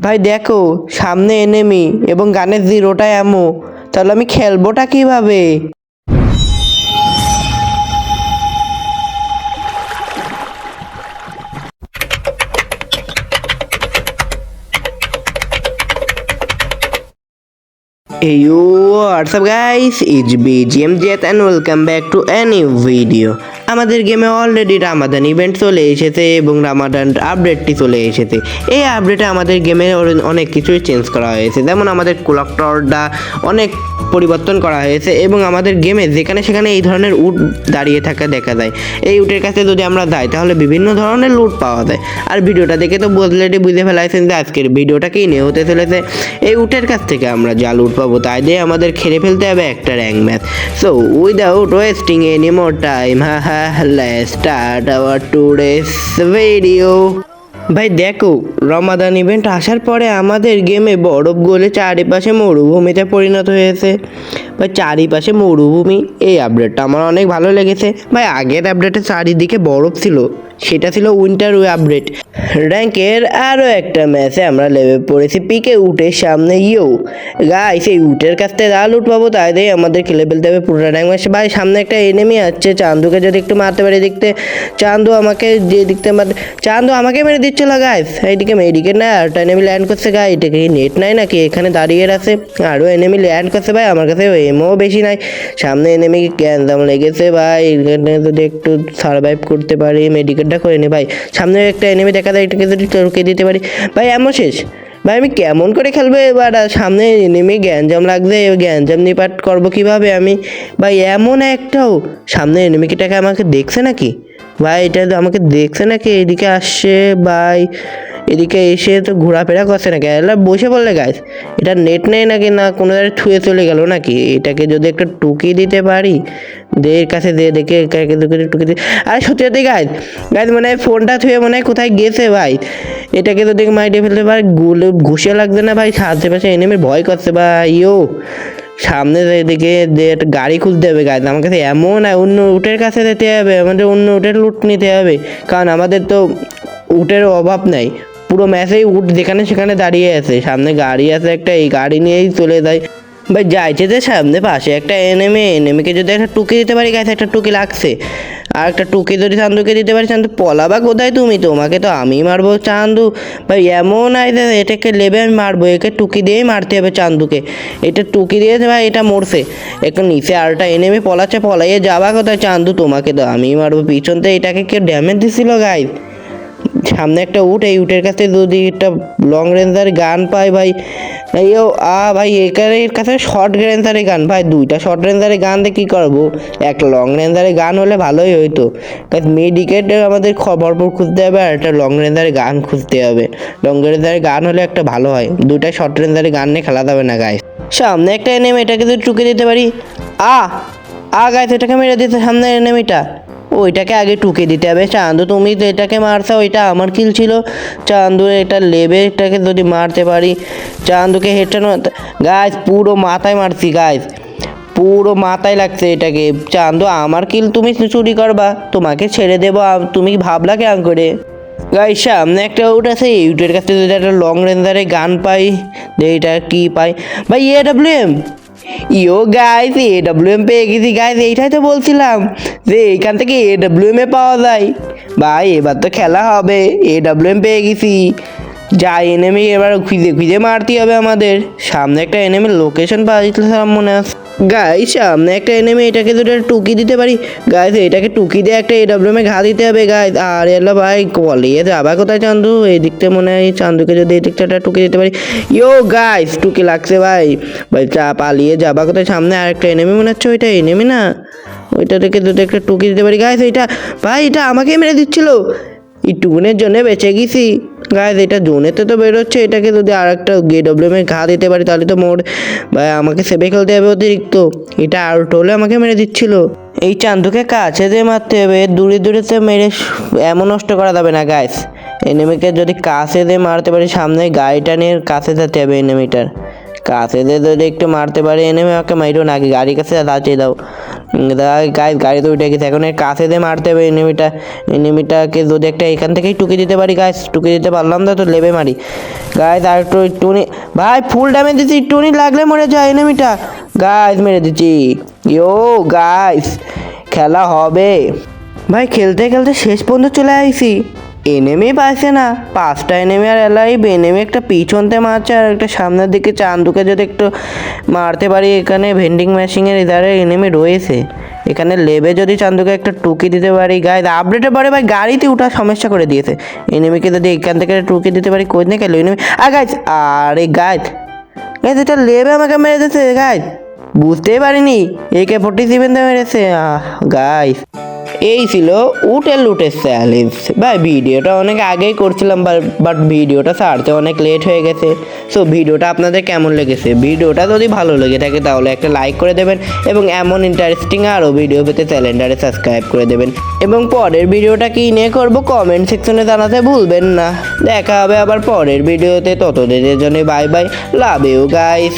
ভাই দেখো সামনে এনেমি এবং গানের জিরোটা এমো তাহলে আমি খেলবোটা কীভাবে? Hey yo, what's up guys? It's BGM Jet and welcome back to a new video. আমাদের গেমে অলরেডি রামাদান ইভেন্ট চলে এসেছে এবং রামাদান আপডেটটি চলে এসেছে। এই আপডেটে আমাদের গেমে অনেক কিছুই চেঞ্জ করা হয়েছে। যেমন আমাদের ক্লকটরটা অনেক পরিবর্তন করা হয়েছে এবং আমাদের গেমে যেখানে সেখানে এই ধরনের উট দাঁড়িয়ে থাকা দেখা যায়। এই উটের কাছে যদি আমরা যাই তাহলে বিভিন্ন ধরনের লুট পাওয়া যায়। আর ভিডিওটা দেখে তো অলরেডি বুঝে ফেলাইছেন যে আজকের ভিডিওটা কি নিয়ে হতে চলেছে। এই উটের কাছ থেকে আমরা যা লুট পাবো তাই দিয়ে আমাদের খেলে ফেলতে হবে একটা rank match so without wasting any more time হা হা স্টার্ট আওয়ার টুডেস ভিডিও ভাই, দেখো রমাদান ইভেন্ট আসার পরে আমাদের গেমে বরফ গলে চারিপাশে মরুভূমিতে পরিণত হয়েছে। ভাই চারিপাশে মরুভূমি। এই আপডেটটা আমার অনেক ভালো লেগেছে। ভাই, আগের আপডেটে চারিদিকে বরফ ছিল। সেটা ছিল উইন্টার ওয়ে আপডেট র্যাঙ্কের আরও একটা ম্যাচে আমরা লেভে পড়েছি পিকে উটের সামনে ইয়েও গাই সেই উটের কাছ থেকে যা লুট পাবো তাই দিয়ে আমাদের খেলে ফেলতে হবে পুরো র্যাঙ্ক ম্যাচ ভাই, সামনে একটা এনিমি আসছে চান্দুকে যদি একটু মারতে পারি দেখতে চান্দু আমাকে যে দিকতে মার, চান্দু আমাকে মেরে দিচ্ছিল গাইস এইদিকে এইদিকে না আরটা এনিমি ল্যান্ড করছে গাই এটাকে নেট নাই নাকি? এখানে দাঁড়িয়ে আছে। আরও এনিমি ল্যান্ড করছে, ভাই। আমার কাছে এমও বেশি নাই। সামনে এনিমি গ্যান্দাম লেগেছে ভাই। যদি একটু সার্ভাইভ করতে পারি মেডিকেলটা করে নি ভাই। সামনে একটা এনেমি দেখা যায়, এটাকে যদি রুকিয়ে দিতে পারি। ভাই, এমন শেষ? ভাই, আমি কেমন করে খেলব এবার? সামনে নেমে গ্যাঞ্জাম লাগবে গ্যাঞ্জাম নিপাট করব কীভাবে আমি? ভাই, এমন একটাও সামনে এনিমিটাকে আমাকে দেখছে নাকি? ভাই, এটা আমাকে দেখছে নাকি? এদিকে আসছে, ভাই। এদিকে এসে তো ঘোরাফেরা করছে নাকি? এলা বসে পড়লে গাছ এটা নেট নেই নাকি না কোনো জায়গায় ছুঁয়ে চলে গেল নাকি? এটাকে যদি একটা টুকি দিতে পারি, দে কাছে দে, দেখে দেখে টুকি দিতে আরে সত্যি সত্যি গাছ গাছ মনে ফোনটা ছুঁয়ে মনে হয় কোথায় গেছে ভাই? এটাকে তো যদি মাইটে ফেলতে পারি, গুলে ঘুষে লাগছে না ভাই? আশেপাশে এনিমির ভয় করছে ভাই ইও সামনে এদিকে যে একটা গাড়ি খুলতে হবে গাছ আমার কাছে এমন অন্য উটের কাছে যেতে হবে, আমাদের অন্য উটের লুট নিতে হবে। কারণ আমাদের তো উটের অভাব নাই। পুরো ম্যাচেই উট যেখানে সেখানে দাঁড়িয়ে আছে। সামনে গাড়ি আছে একটা, এই গাড়ি নিয়েই চলে যায়। ভাই, যাইছে যে সামনে পাশে একটা এনেমে এনেমিকে যদি একটা টুকি দিতে পারি গাছ একটা টুকি লাগছে। আর একটা টুকি যদি চান্দুকে দিতে পারি, চান্দু, পলাবা কোথায় তুমি? তোমাকে তো আমি মারবো চান্দু। ভাই, এমন আইতে এটাকে লেবে আমি মারবো, একে টুকি দিয়েই মারতে হবে চান্দুকে। এটা টুকি দিয়েছে ভাই, এটা মরছে। একটু নিচে আরটা এনেমে পলাচ্ছে, পলাইয়ে যাবা কোথায় চান্দু? তোমাকে তো আমি মারবো। পিছন থেকে এটাকে কেউ ড্যামেজ দিছিল গাইজ সামনে একটা উট, এই উটের কাছে যদি একটা লং রেঞ্জার গান পাই ভাই এইও আ ভাই এর কাছে শর্ট রেঞ্জারে গান, ভাই দুইটা শর্ট রেঞ্জারে গান দিয়ে কী করব? একটা লং রেঞ্জারে গান হলে ভালোই হইতো। মেডিকেট আমাদের খ- ভরপুর খুঁজতে হবে আর একটা লং রেঞ্জারে গান খুঁজতে হবে। লং রেঞ্জারে গান হলে একটা ভালো হয়। দুইটা শর্ট রেঞ্জারে গান নিয়ে খেলা যাবে না গায়ে সামনে একটা এনেমি এটাকে যদি টুকে দিতে পারি, আ আ গাইছে এটাকে মেরে দিতে সামনে এনেমিটা ওইটাকে আগে টুকে দিতে হবে। চান্দু, তুমি এটাকে মারছো, ওইটা আমার কিল ছিল। চান্দু, এটা লেবে, এটাকে যদি মারতে পারি, চান্দুকে হেডটা গাছ পুরো মাথায় মারছি গাছ পুরো মাথায় লাগছে এটাকে। চান্দু, আমার কিল তুমি চুরি করবা, তোমাকে ছেড়ে দেবো তুমি ভাবলা কেন করে? গাই সামনে একটা উট আছে, এই উটের কাছে যদি একটা লং রেঞ্জারে গান পাই এটা কি পাই। ভাই A W M yo guys A W M পেয়ে গেছি গাইস এইটাই তো বলছিলাম যে এইখান থেকে এ ডাব্লিউ এম এ পাওয়া যায়। ভাই, এবার তো খেলা হবে এ ডাব্লিউ এম পেয়ে গেছি। যাই এনেমি এবার খুঁজে খুঁজে মারতে হবে আমাদের। সামনে একটা এনএমি লোকেশন পাওয়া যেত মনে আছে। গাই সামনে একটা এনেমি এটাকে একটা টুকি দিতে পারি। গাইস এটাকে টুকি দিয়ে একটা এ ডাব্লিউ এ ঘা দিতে হবে গাইস আর এলো ভাই কলিয়ে যাবা কোথায় চান্দু? এই মনে হয় চান্দুকে যদি এই দিকটা টুকি দিতে পারি। ইয়ো গাইস টুকি লাগছে ভাই। ভাই, চা পালিয়ে যাবা কোথায়? সামনে আর একটা এনেমি মনে হচ্ছে, ওইটা এনেমি না? ওইটা থেকে যদি একটা টুকি দিতে পারি। গাইস এটা ভাই, এটা আমাকেই মেরে দিচ্ছিল। একটুকুনের জন্য বেঁচে গেছি। গাইজ এটা জোনেতে তো বেরোচ্ছে। এটাকে যদি আর একটা গে ডব্লিউএম এর ঘা দিতে পারি, তাহলে তো মোর, ভাই, আমাকে সেভে খেলতে হবে অতিরিক্ত। এটা আউট হলে আমাকে মেরে দিচ্ছিল। এই চান্দুকে কাছে দিয়ে মারতে হবে। দূরে দূরে তো মেরে এমন নষ্ট করা যাবে না গাইস এনিমিকে যদি কাছে দিয়ে মারতে পারি, সামনে গাড়িটা নিয়ে কাছে যেতে হবে এনিমিটার কাছে দিয়ে যদি একটু মারতে পারি এনেমি আমাকে মাইরো না, আগে গাড়ির কাছে দাঁড়িয়ে দাও। গাইস গাড়িতে উঠে গেছে। এখন কাছে দিয়ে মারতে হবে এনিমিটা এনিমিটাকে যদি একটা এখান থেকেই টুকে দিতে পারি গাছ টুকে দিতে পারলাম না, তো লেবে মারি। গাছ আর একটু টুনি ভাই, ফুল ড্যামেজ দিচ্ছি টুনি লাগলে মরে যায় এনিমিটা গাছ মেরে দিচ্ছি। ইয়ো গাছ খেলা হবে। ভাই, খেলতে খেলতে শেষ পর্যন্ত চলে আইছি। এনেমি পাইছে না। পাঁচটা এনেমি আর এলাইভ এনেমি একটা পিছনতে মারছে আর একটা সামনের দিকে চান্দুকে যদি একটু মারতে পারি, এখানে ভেন্ডিং মেশিনের ইধারে এনেমি রয়েছে। এখানে লেবে যদি চান্দুকে একটা টুকি দিতে পারি গাইজ আপডেটের পরে ভাই গাড়িতে ওঠার সমস্যা করে দিয়েছে। এনেমিকে যদি এখান থেকে টুকি দিতে পারি কোচ না খেলো এনেমি আর গাইজ আরে গাইজ গাইজ এটা লেবে আমাকে মেরে দিয়েছে গাইজ বুঝতেই পারিনি, একে ফোর্টি সেভেন মেরেছে। গাইজ এই ছিল উটের লুটের চ্যালেঞ্জ ভাই, ভিডিওটা অনেক আগেই করছিলাম বাট ভিডিওটা ছাড়তে অনেক লেট হয়ে গেছে। সো ভিডিওটা আপনাদের কেমন লেগেছে? ভিডিওটা যদি ভালো লেগে থাকে, তাহলে একটা লাইক করে দেবেন এবং এমন ইন্টারেস্টিং আরও ভিডিও পেতে চ্যানেলটারে সাবস্ক্রাইব করে দেবেন। এবং পরের ভিডিওটা কি নিয়ে করব কমেন্ট সেকশনে জানাতে ভুলবেন না। দেখা হবে আবার পরের ভিডিওতে। ততদিনের জন্য bye bye love you guys